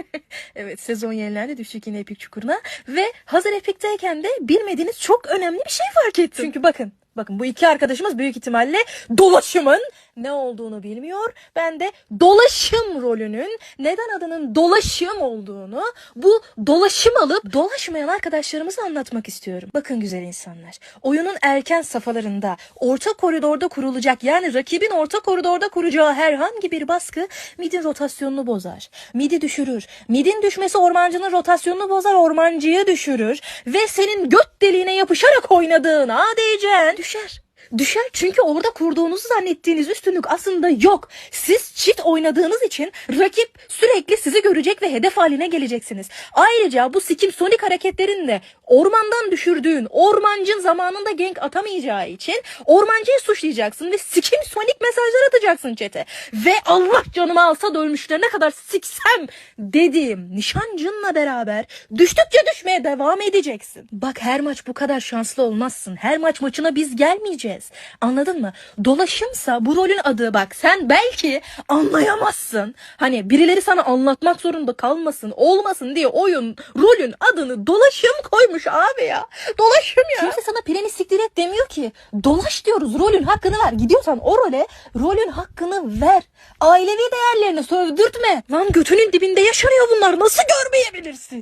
evet sezon yenilendi düştük yine Epik Çukuru'na. Ve hazır Epik'teyken de bilmediğiniz çok önemli bir şey fark ettim. Çünkü bakın Bakın bu iki arkadaşımız büyük ihtimalle dolaşımın ne olduğunu bilmiyor. Ben de dolaşım rolünün neden adının dolaşım olduğunu bu dolaşım alıp dolaşmayan arkadaşlarımıza anlatmak istiyorum. Bakın güzel insanlar. Oyunun erken safhalarında orta koridorda kurulacak yani rakibin orta koridorda kuracağı herhangi bir baskı midin rotasyonunu bozar. Midi düşürür. Midin düşmesi ormancının rotasyonunu bozar. Ormancıyı düşürür. Ve senin göt deliğine yapışarak oynadığın ADC'n düşer. Düşer çünkü orada kurduğunuzu zannettiğiniz üstünlük aslında yok. Siz çift oynadığınız için rakip sürekli sizi görecek ve hedef haline geleceksiniz. Ayrıca bu sikim sonik hareketlerinde ormandan düşürdüğün ormancın zamanında gank atamayacağı için ormancıyı suçlayacaksın ve sikim sonik mesajlar atacaksın çete. Ve Allah canımı alsa da ölmüşlerine kadar siksem dediğim nişancınla beraber düştükçe düşmeye devam edeceksin. Bak her maç bu kadar şanslı olmazsın. Her maç maçına biz gelmeyeceğiz. Anladın mı? Dolaşımsa bu rolün adı bak sen belki anlayamazsın. Hani birileri sana anlatmak zorunda kalmasın, olmasın diye oyun rolün adını dolaşım koymuş abi ya. Dolaşım ya. Kimse sana plani siktir et demiyor ki. Dolaş diyoruz rolün hakkını ver. Gidiyorsan o role rolün hakkını ver. Ailevi değerlerini sövdürtme. Lan götünün dibinde yaşanıyor bunlar. Nasıl görmeyebilirsin?